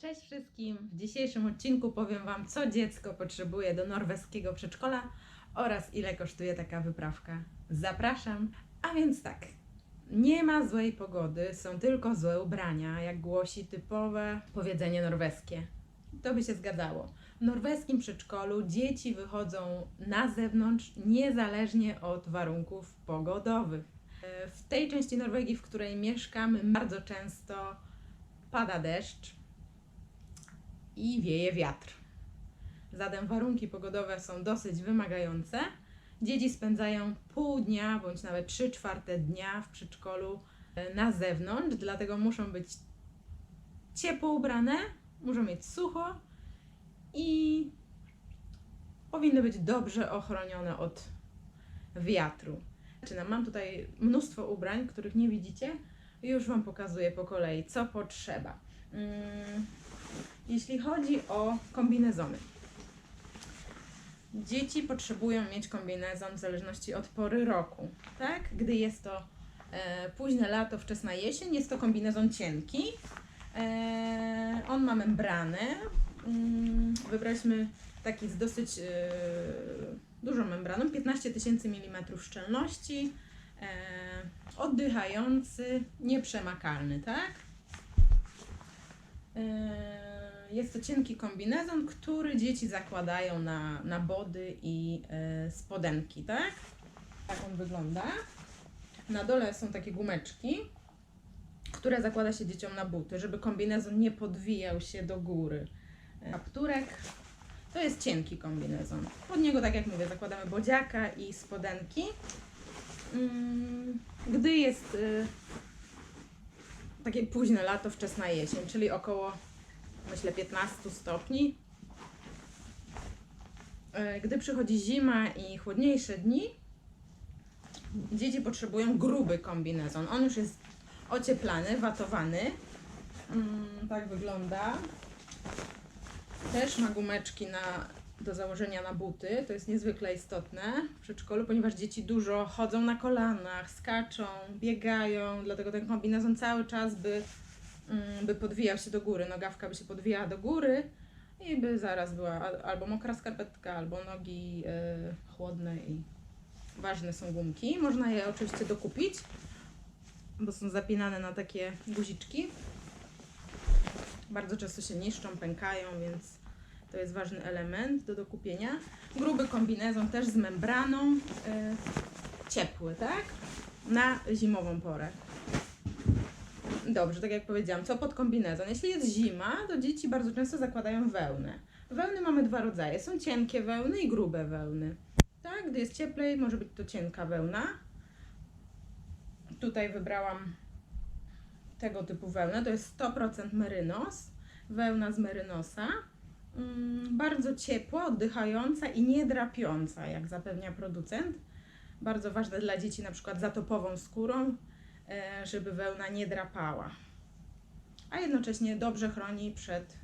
Cześć wszystkim! W dzisiejszym odcinku powiem Wam, co dziecko potrzebuje do norweskiego przedszkola oraz ile kosztuje taka wyprawka. Zapraszam! A więc tak, nie ma złej pogody, są tylko złe ubrania, jak głosi typowe powiedzenie norweskie. To by się zgadzało. W norweskim przedszkolu dzieci wychodzą na zewnątrz niezależnie od warunków pogodowych. E, W tej części Norwegii, w której mieszkamy, bardzo często pada deszcz, i wieje wiatr. Zatem warunki pogodowe są dosyć wymagające. Dzieci spędzają pół dnia bądź nawet trzy czwarte dnia w przedszkolu e, na zewnątrz, dlatego muszą być ciepło ubrane, muszą mieć sucho i powinny być dobrze ochronione od wiatru. Zaczynam. Mam tutaj mnóstwo ubrań, których nie widzicie. Już Wam pokazuję po kolei, co potrzeba. Mm, jeśli chodzi o kombinezony. Dzieci potrzebują mieć kombinezon w zależności od pory roku. Tak? Gdy jest to e, późne lato, wczesna jesień, jest to kombinezon cienki. E, on ma membranę. Mm, wybraliśmy taki z dosyć e, dużą membraną, 15 tysięcy mm szczelności, e, oddychający, nieprzemakalny, tak? E, Jest to cienki kombinezon, który dzieci zakładają na, na body i e, spodenki, tak? Tak on wygląda. Na dole są takie gumeczki, które zakłada się dzieciom na buty, żeby kombinezon nie podwijał się do góry. E, Kapturek to jest cienki kombinezon. Pod niego, tak jak mówię, zakładamy bodziaka i spodenki. Mm, Gdy jest y, takie późne lato, wczesna jesień, czyli około myślę 15 stopni. E, Gdy przychodzi zima i chłodniejsze dni, dzieci potrzebują gruby kombinezon. On już jest ocieplany, watowany. Mm, tak wygląda. Też ma gumeczki na, do założenia na buty. To jest niezwykle istotne w przedszkolu, ponieważ dzieci dużo chodzą na kolanach, skaczą, biegają, dlatego ten kombinezon cały czas by by podwijał się do góry, nogawka by się podwijała do góry i by zaraz była al- albo mokra skarpetka, albo nogi y, chłodne i ważne są gumki. Można je oczywiście dokupić, bo są zapinane na takie guziczki. Bardzo często się niszczą, pękają, więc to jest ważny element do dokupienia. Gruby kombinezon też z membraną, y, ciepły, tak? Na zimową porę. Dobrze, tak jak powiedziałam, co pod kombinezon? Jeśli jest zima, to dzieci bardzo często zakładają wełnę. Wełny mamy dwa rodzaje. Są cienkie wełny i grube wełny. Tak, gdy jest cieplej, może być to cienka wełna. Tutaj wybrałam tego typu wełnę. To jest 100% merynos. Wełna z merynosa. Mm, bardzo ciepła, oddychająca i niedrapiąca, jak zapewnia producent. Bardzo ważne dla dzieci, na przykład zatopową skórą, żeby wełna nie drapała. A jednocześnie dobrze chroni przed,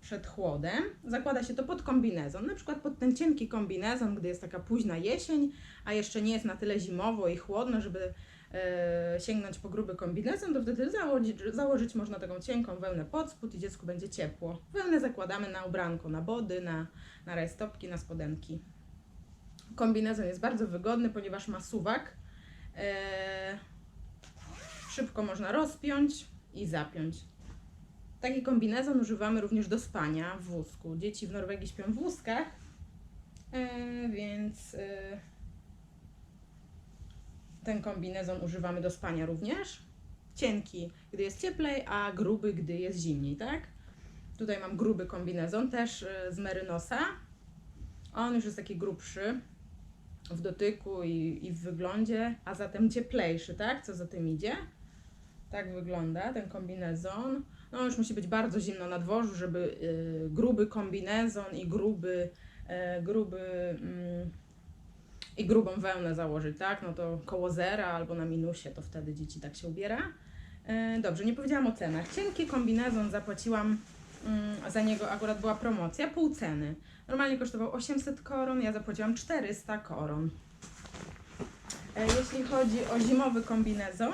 przed chłodem. Zakłada się to pod kombinezon, na przykład pod ten cienki kombinezon, gdy jest taka późna jesień, a jeszcze nie jest na tyle zimowo i chłodno, żeby e, sięgnąć po gruby kombinezon, to wtedy założyć, założyć można taką cienką wełnę pod spód i dziecku będzie ciepło. Wełnę zakładamy na ubranko, na body, na, na rajstopki, na spodenki. Kombinezon jest bardzo wygodny, ponieważ ma suwak. E, szybko można rozpiąć i zapiąć. Taki kombinezon używamy również do spania w wózku. Dzieci w Norwegii śpią w wózkach, e, więc e, ten kombinezon używamy do spania również. Cienki, gdy jest cieplej, a gruby, gdy jest zimniej, tak? Tutaj mam gruby kombinezon, też e, z merynosa. On już jest taki grubszy w dotyku i, i w wyglądzie, a zatem cieplejszy, tak? Co za tym idzie. Tak wygląda ten kombinezon. No już musi być bardzo zimno na dworzu, żeby y, gruby kombinezon i gruby, e, gruby mm, i grubą wełnę założyć, tak? No to koło zera albo na minusie, to wtedy dzieci tak się ubiera. E, dobrze, nie powiedziałam o cenach. Cienki kombinezon zapłaciłam mm, za niego, akurat była promocja, pół ceny. Normalnie kosztował 800 koron, ja zapłaciłam 400 koron. E, Jeśli chodzi o zimowy kombinezon,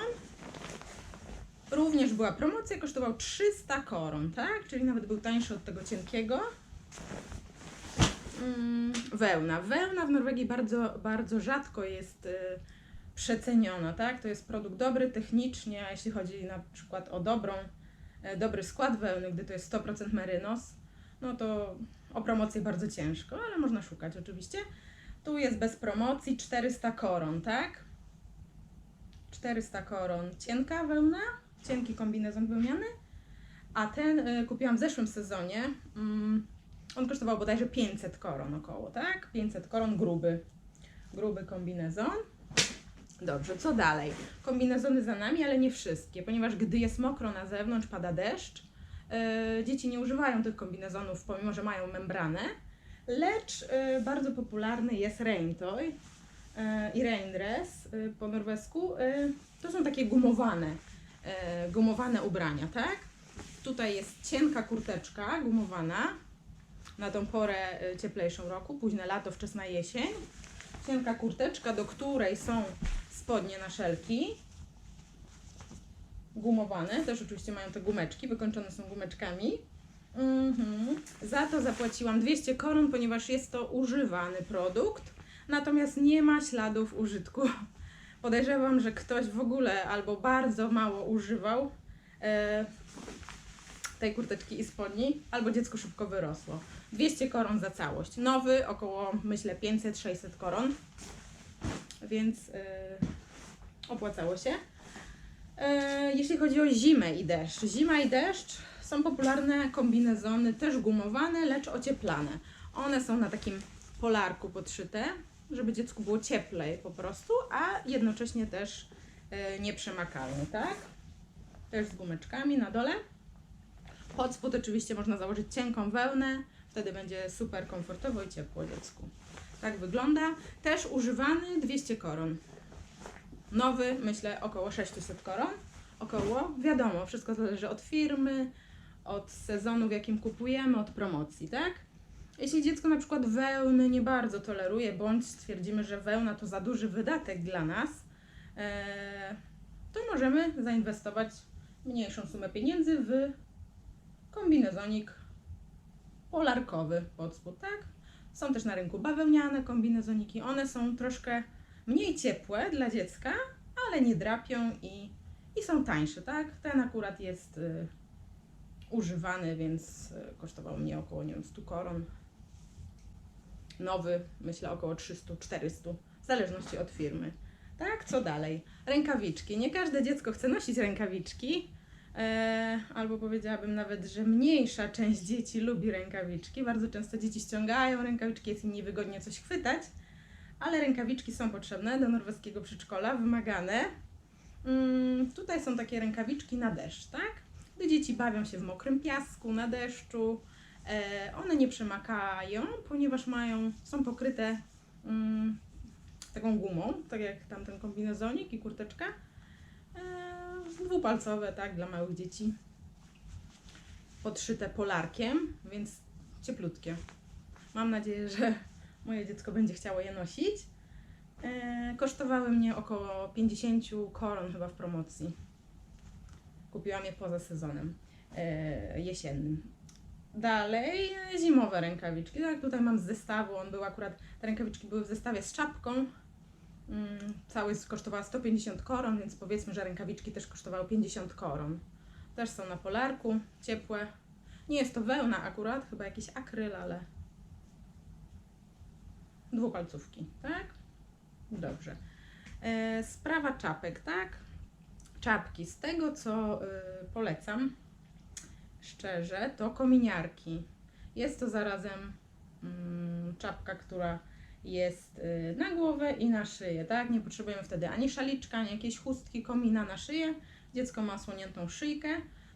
Również była promocja, kosztował 300 koron, tak? Czyli nawet był tańszy od tego cienkiego. Mm, wełna. Wełna w Norwegii bardzo, bardzo rzadko jest y, przeceniona, tak? To jest produkt dobry technicznie, a jeśli chodzi na przykład o dobrą, e, dobry skład wełny, gdy to jest 100% merynos, no to o promocję bardzo ciężko, ale można szukać oczywiście. Tu jest bez promocji 400 koron, tak? 400 koron cienka wełna, cienki kombinezon wełniany, a ten y, kupiłam w zeszłym sezonie. Mm, on kosztował bodajże 500 koron około, tak? 500 koron gruby, gruby kombinezon. Dobrze, co dalej? Kombinezony za nami, ale nie wszystkie, ponieważ gdy jest mokro na zewnątrz, pada deszcz, yy, dzieci nie używają tych kombinezonów, pomimo że mają membranę, lecz yy, bardzo popularny jest raintoy yy, i raindress yy, po norwesku. Yy, to są takie gumowane, gumowane ubrania, tak? Tutaj jest cienka kurteczka gumowana na tą porę y, cieplejszą roku, późne lato, wczesna jesień. Cienka kurteczka, do której są spodnie na szelki. Gumowane, też oczywiście mają te gumeczki, wykończone są gumeczkami. Mhm. Za to zapłaciłam 200 koron, ponieważ jest to używany produkt, natomiast nie ma śladów użytku. Podejrzewam, że ktoś w ogóle albo bardzo mało używał e, tej kurteczki i spodni, albo dziecko szybko wyrosło. 200 koron za całość. Nowy około, myślę, 500-600 koron, więc yy, opłacało się. Yy, jeśli chodzi o zimę i deszcz. Zima i deszcz są popularne kombinezony, też gumowane, lecz ocieplane. One są na takim polarku podszyte, żeby dziecku było cieplej po prostu, a jednocześnie też yy, nieprzemakalne, tak? Też z gumeczkami na dole. Pod spód oczywiście można założyć cienką wełnę, wtedy będzie super komfortowo i ciepło dziecku. Tak wygląda. Też używany 200 koron. Nowy, myślę, około 600 koron. Około, wiadomo, wszystko zależy od firmy, od sezonu, w jakim kupujemy, od promocji, tak? Jeśli dziecko na przykład wełny nie bardzo toleruje, bądź stwierdzimy, że wełna to za duży wydatek dla nas, e, to możemy zainwestować mniejszą sumę pieniędzy w kombinezonik polarkowy pod spód, tak? Są też na rynku bawełniane kombinezoniki. One są troszkę mniej ciepłe dla dziecka, ale nie drapią i, i są tańsze, tak? Ten akurat jest y, używany, więc y, kosztował mnie około, nie wiem, 100 koron. Nowy, myślę, około 300-400, w zależności od firmy. Tak, co dalej? Rękawiczki. Nie każde dziecko chce nosić rękawiczki. E, albo powiedziałabym nawet, że mniejsza część dzieci lubi rękawiczki. Bardzo często dzieci ściągają rękawiczki, jest im niewygodnie coś chwytać, ale rękawiczki są potrzebne do norweskiego przedszkola, wymagane. Mm, tutaj są takie rękawiczki na deszcz, tak? Gdy dzieci bawią się w mokrym piasku, na deszczu, one nie przemakają, ponieważ mają, są pokryte mm, taką gumą, tak jak tamten kombinezonik i kurteczka. E, dwupalcowe, tak, dla małych dzieci. Podszyte polarkiem, więc cieplutkie. Mam nadzieję, że moje dziecko będzie chciało je nosić. E, kosztowały mnie około 50 koron chyba w promocji. Kupiłam je poza sezonem e, jesiennym. Dalej e, zimowe rękawiczki. Tak, tutaj mam z zestawu. On był akurat, te rękawiczki były w zestawie z czapką. Mm, całość kosztowała 150 koron, więc powiedzmy, że rękawiczki też kosztowały 50 koron. Też są na polarku, ciepłe. Nie jest to wełna akurat, chyba jakiś akryl, ale dwupalcówki, tak? Dobrze. E, sprawa czapek, tak? Czapki. Z tego, co y, polecam, szczerze, to kominiarki. Jest to zarazem mm, czapka, która jest y, na głowę i na szyję, tak? Nie potrzebujemy wtedy ani szaliczka, ani jakiejś chustki, komina na szyję. Dziecko ma słoniętą szyjkę.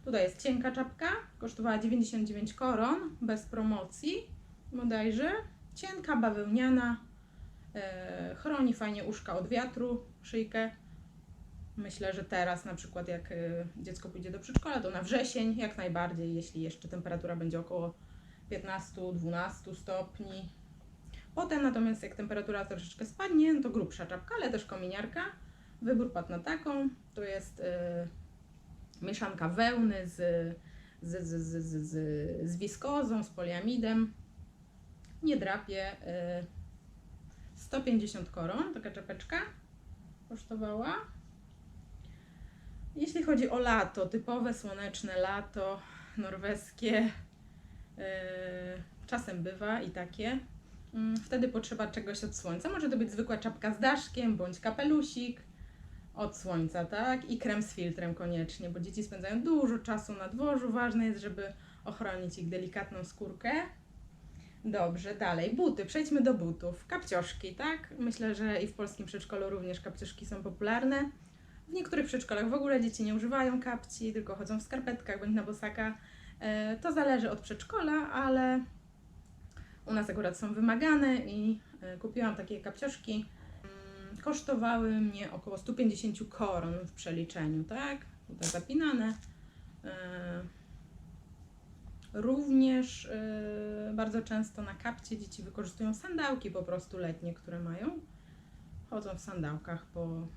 Tutaj jest cienka czapka, kosztowała 99 koron, bez promocji bodajże. Cienka, bawełniana, e, chroni fajnie uszka od wiatru, szyjkę. Myślę, że teraz na przykład jak e, dziecko pójdzie do przedszkola, to na wrzesień jak najbardziej, jeśli jeszcze temperatura będzie około 15-12 stopni, Potem natomiast jak temperatura troszeczkę spadnie, no to grubsza czapka, ale też kominiarka. Wybór padł na taką. To jest mieszanka wełny z, z, z, z, z, z, z wiskozą, z poliamidem. Nie drapie. y, 150 koron, taka czapeczka kosztowała. Jeśli chodzi o lato, typowe słoneczne lato, norweskie, yy, czasem bywa i takie. Mm, Wtedy potrzeba czegoś od słońca. Może to być zwykła czapka z daszkiem, bądź kapelusik od słońca, tak? I krem z filtrem koniecznie, bo dzieci spędzają dużo czasu na dworzu. Ważne jest, żeby ochronić ich delikatną skórkę. Dobrze, dalej. Buty. Przejdźmy do butów. Kapcioszki, tak? Myślę, że i w polskim przedszkolu również kapcioszki są popularne. W niektórych przedszkolach w ogóle dzieci nie używają kapci, tylko chodzą w skarpetkach bądź na bosaka. E, To zależy od przedszkola, ale u nas akurat są wymagane i e, kupiłam takie kapcioszki. Mm, Kosztowały mnie około 150 koron w przeliczeniu, tak? Tutaj zapinane. E, Również bardzo często na kapcie dzieci wykorzystują sandałki po prostu letnie, które mają. Chodzą w sandałkach po,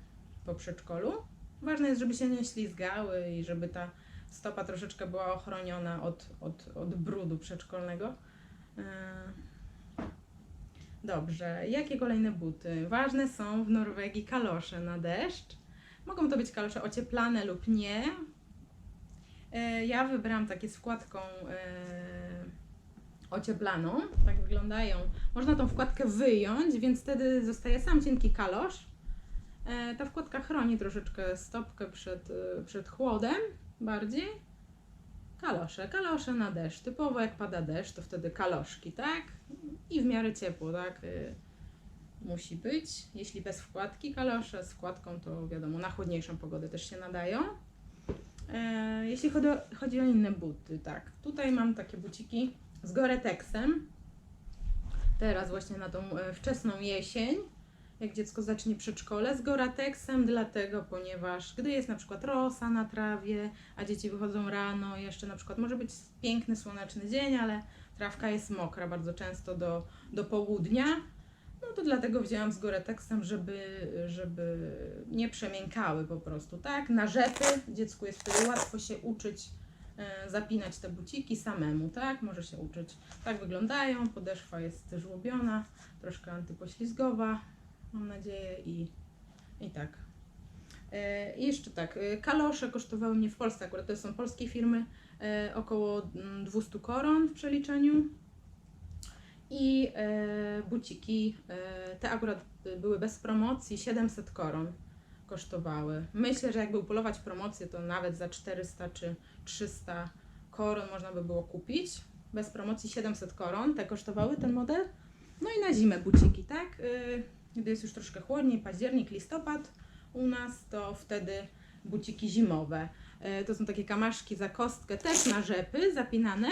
po przedszkolu. Ważne jest, żeby się nie ślizgały i żeby ta stopa troszeczkę była ochroniona od, od, od brudu przedszkolnego. E, Dobrze, jakie kolejne buty? Ważne są w Norwegii kalosze na deszcz. Mogą to być kalosze ocieplane lub nie. E, Ja wybrałam takie z wkładką e, ocieplaną. Tak wyglądają. Można tą wkładkę wyjąć, więc wtedy zostaje sam cienki kalosz. E, Ta wkładka chroni troszeczkę stopkę przed, e, przed chłodem bardziej. Kalosze, kalosze na deszcz. Typowo jak pada deszcz, to wtedy kaloszki, tak? I w miarę ciepło, tak? Y, Musi być. Jeśli bez wkładki kalosze, z wkładką to wiadomo, na chłodniejszą pogodę też się nadają. E, Jeśli chodzi o, chodzi o inne buty, tak. Tutaj mam takie buciki z Gore-Texem. Teraz właśnie na tą e, wczesną jesień, jak dziecko zacznie przedszkole z Gore-Texem, dlatego, ponieważ gdy jest na przykład rosa na trawie, a dzieci wychodzą rano, jeszcze na przykład może być piękny, słoneczny dzień, ale trawka jest mokra bardzo często do, do południa, no to dlatego wzięłam z Gore-Texem, żeby, żeby nie przemiękały po prostu, tak? Na rzepy dziecku jest wtedy łatwo się uczyć e, zapinać te buciki samemu, tak? Może się uczyć. Tak wyglądają, podeszwa jest żłobiona, troszkę antypoślizgowa, mam nadzieję i, i tak. E, I jeszcze tak, e, kalosze kosztowały mnie w Polsce, akurat to są polskie firmy, e, około mm, 200 koron w przeliczeniu. I buciki, te akurat były bez promocji, 700 koron kosztowały. Myślę, że jakby upolować promocję, to nawet za 400 czy 300 koron można by było kupić. Bez promocji 700 koron, te kosztowały ten model. No i na zimę buciki, tak? Gdy jest już troszkę chłodniej, październik, listopad u nas, to wtedy buciki zimowe. Y, To są takie kamaszki za kostkę, też na rzepy, zapinane.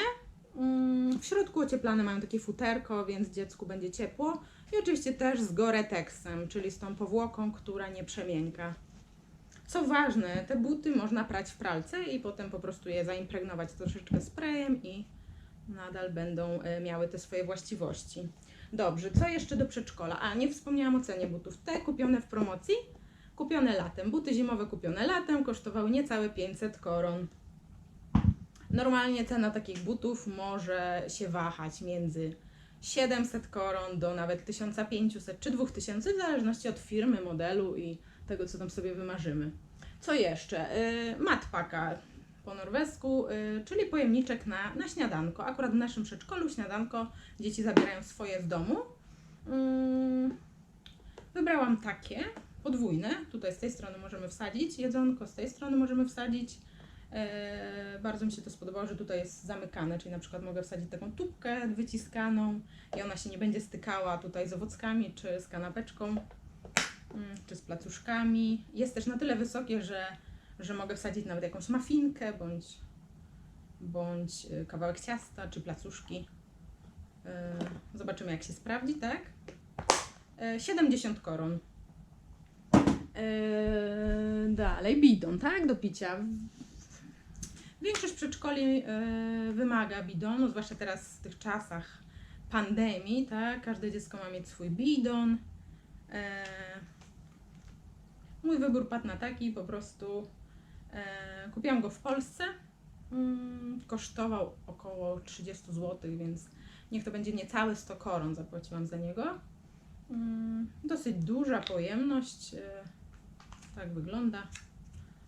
Mm, W środku ocieplane mają takie futerko, więc dziecku będzie ciepło. I oczywiście też z Gore-Texem, czyli z tą powłoką, która nie przemięka. Co ważne, te buty można prać w pralce i potem po prostu je zaimpregnować troszeczkę sprayem i nadal będą e, miały te swoje właściwości. Dobrze, co jeszcze do przedszkola? A, nie wspomniałam o cenie butów. Te kupione w promocji, kupione latem. Buty zimowe kupione latem kosztowały niecałe 500 koron. Normalnie cena takich butów może się wahać między 700 koron do nawet 1500 czy 2000, w zależności od firmy, modelu i tego, co tam sobie wymarzymy. Co jeszcze? Yy, matpaka po norwesku, yy, czyli pojemniczek na, na śniadanko. Akurat w naszym przedszkolu śniadanko dzieci zabierają swoje z domu. Yy, wybrałam takie, podwójne. Tutaj z tej strony możemy wsadzić jedzonko, z tej strony możemy wsadzić. E, bardzo mi się to spodobało, że tutaj jest zamykane, czyli na przykład mogę wsadzić taką tubkę wyciskaną i ona się nie będzie stykała tutaj z owockami czy z kanapeczką, mm, czy z placuszkami. Jest też na tyle wysokie, że, że mogę wsadzić nawet jakąś mafinkę bądź, bądź y, kawałek ciasta czy placuszki. E, Zobaczymy jak się sprawdzi, tak? E, 70 koron. E, Dalej, bidon, tak? Do picia. Większość przedszkoli wymaga bidonu, zwłaszcza teraz w tych czasach pandemii, tak? Każde dziecko ma mieć swój bidon. Mój wybór padł na taki po prostu kupiłam go w Polsce. Mm, kosztował około 30 zł, więc niech to będzie niecałe 100 koron zapłaciłam za niego. Mm, dosyć duża pojemność. E, tak wygląda.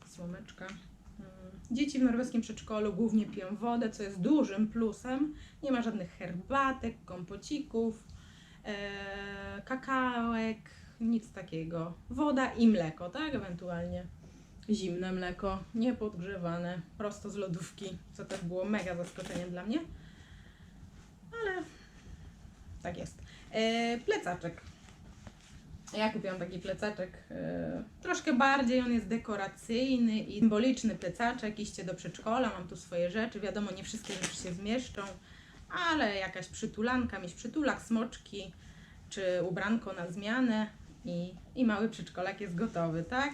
Słomeczka. Mm, Dzieci w norweskim przedszkolu głównie piją wodę, co jest dużym plusem. Nie ma żadnych herbatek, kompocików, e, kakałek, nic takiego. Woda i mleko, tak? Ewentualnie zimne mleko, niepodgrzewane, prosto z lodówki, co też było mega zaskoczeniem dla mnie. Ale tak jest. E, plecaczek. Ja kupiłam taki plecaczek, e, troszkę bardziej, on jest dekoracyjny i symboliczny plecaczek, iście do przedszkola, mam tu swoje rzeczy, wiadomo, nie wszystkie rzeczy się zmieszczą, ale jakaś przytulanka, mieć przytulak, smoczki, czy ubranko na zmianę i, i mały przedszkolak jest gotowy, tak?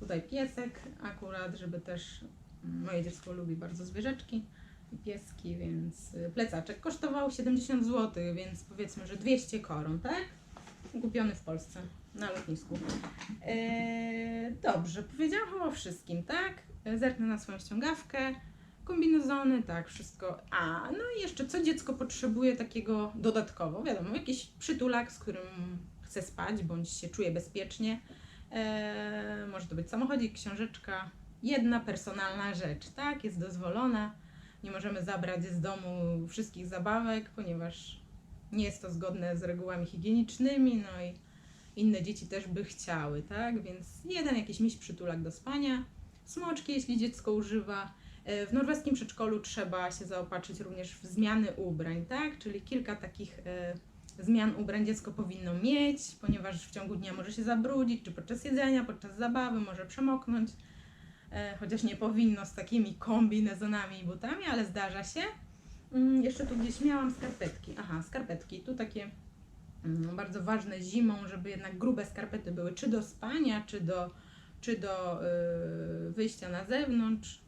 Tutaj piesek akurat, żeby też mm, moje dziecko lubi bardzo zwierzeczki i pieski, więc y, plecaczek kosztował 70 zł, więc powiedzmy, że 200 koron, tak? Kupiony w Polsce na lotnisku. Eee, dobrze, powiedziałam chyba o wszystkim, tak? Zerknę na swoją ściągawkę, kombinezony, tak, wszystko. A, no i jeszcze co dziecko potrzebuje takiego dodatkowo? Wiadomo, jakiś przytulak, z którym chce spać, bądź się czuje bezpiecznie. Eee, może to być samochodzik, książeczka, jedna personalna rzecz, tak? Jest dozwolona. Nie możemy zabrać z domu wszystkich zabawek, ponieważ nie jest to zgodne z regułami higienicznymi, no i inne dzieci też by chciały, tak? Więc jeden jakiś miś przytulak do spania, smoczki, jeśli dziecko używa. E, W norweskim przedszkolu trzeba się zaopatrzyć również w zmiany ubrań, tak? Czyli kilka takich e, zmian ubrań dziecko powinno mieć, ponieważ w ciągu dnia może się zabrudzić, czy podczas jedzenia, podczas zabawy może przemoknąć. E, Chociaż nie powinno z takimi kombinezonami i butami, ale zdarza się. Mm, Jeszcze tu gdzieś miałam skarpetki. Aha, skarpetki. Tu takie mm, bardzo ważne zimą, żeby jednak grube skarpety były czy do spania, czy do, czy do y, wyjścia na zewnątrz.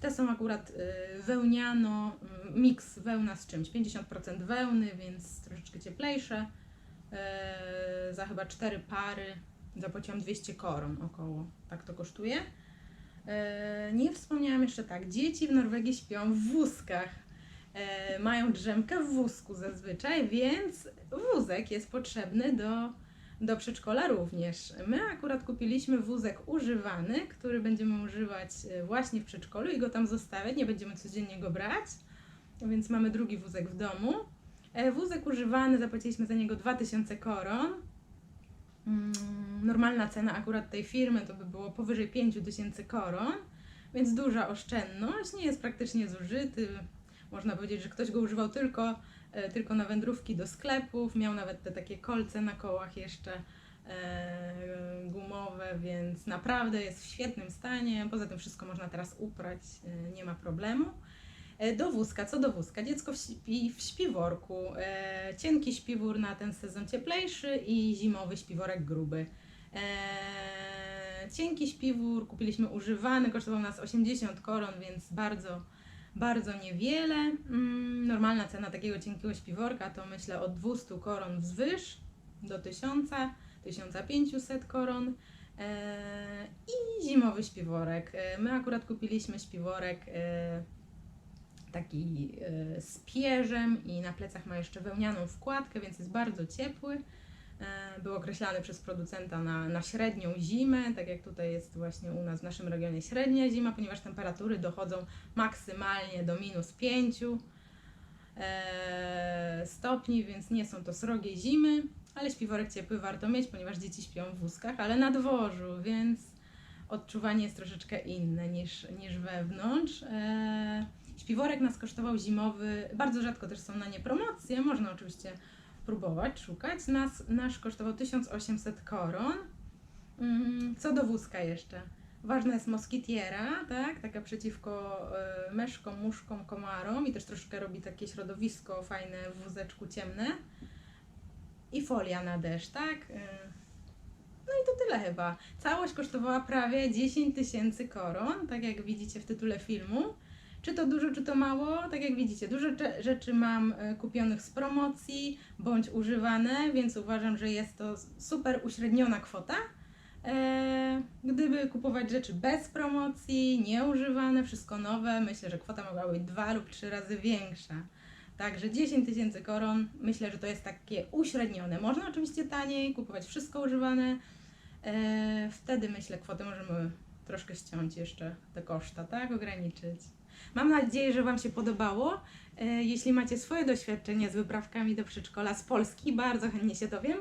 Te są akurat y, wełniano, y, miks wełna z czymś, 50% wełny, więc troszeczkę cieplejsze. Y, za chyba 4 pary zapłaciłam 200 koron około, tak to kosztuje. Y, nie wspomniałam jeszcze tak, dzieci w Norwegii śpią w wózkach. E, mają drzemkę w wózku zazwyczaj, więc wózek jest potrzebny do, do przedszkola również. My akurat kupiliśmy wózek używany, który będziemy używać e, właśnie w przedszkolu i go tam zostawiać, nie będziemy codziennie go brać, więc mamy drugi wózek w domu. E, Wózek używany, zapłaciliśmy za niego 2000 koron. Mm, Normalna cena akurat tej firmy to by było powyżej 5000 koron, więc duża oszczędność, nie jest praktycznie zużyty. Można powiedzieć, że ktoś go używał tylko, tylko na wędrówki do sklepów, miał nawet te takie kolce na kołach jeszcze e, gumowe, więc naprawdę jest w świetnym stanie. Poza tym wszystko można teraz uprać, e, nie ma problemu. E, Do wózka, co do wózka? Dziecko śpi w śpiworku. E, cienki śpiwór na ten sezon cieplejszy i zimowy śpiworek gruby. E, cienki śpiwór kupiliśmy używany, kosztował nas 80 koron, więc bardzo, bardzo niewiele. Mm, normalna cena takiego cienkiego śpiworka to myślę od 200 koron wzwyż do 1000, 1500 koron. E, I zimowy śpiworek. E, my akurat kupiliśmy śpiworek e, taki z pierzem i na plecach ma jeszcze wełnianą wkładkę, więc jest bardzo ciepły. E, Był określany przez producenta na, na średnią zimę, tak jak tutaj jest właśnie u nas w naszym regionie średnia zima, ponieważ temperatury dochodzą maksymalnie do minus 5 e, stopni, więc nie są to srogie zimy, ale śpiworek ciepły warto mieć, ponieważ dzieci śpią w wózkach, ale na dworzu, więc odczuwanie jest troszeczkę inne niż, niż wewnątrz. E, śpiworek nas kosztował zimowy, bardzo rzadko też są na nie promocje, można oczywiście próbować, szukać. Nas, nasz kosztował 1800 koron. Mm, Co do wózka jeszcze. Ważna jest moskitiera, tak? Taka przeciwko y, meszkom, muszkom, komarom i też troszkę robi takie środowisko fajne w wózeczku ciemne. I folia na deszcz, tak? Y, No i to tyle chyba. Całość kosztowała prawie 10 tysięcy koron, tak jak widzicie w tytule filmu. Czy to dużo, czy to mało? Tak jak widzicie, dużo rzeczy mam e, kupionych z promocji bądź używane, więc uważam, że jest to super uśredniona kwota. E, gdyby kupować rzeczy bez promocji, nieużywane, wszystko nowe, myślę, że kwota mogła być dwa lub trzy razy większa. Także 10 tysięcy koron, myślę, że to jest takie uśrednione. Można oczywiście taniej kupować wszystko używane. E, wtedy myślę, kwotę możemy troszkę ściąć jeszcze te koszta, tak? Ograniczyć. Mam nadzieję, że Wam się podobało. E, jeśli macie swoje doświadczenia z wyprawkami do przedszkola z Polski, bardzo chętnie się dowiem.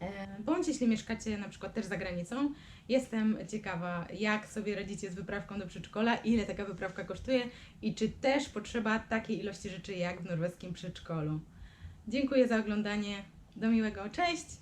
E, Bądź jeśli mieszkacie na przykład też za granicą, jestem ciekawa, jak sobie radzicie z wyprawką do przedszkola, ile taka wyprawka kosztuje i czy też potrzeba takiej ilości rzeczy jak w norweskim przedszkolu. Dziękuję za oglądanie. Do miłego. Cześć!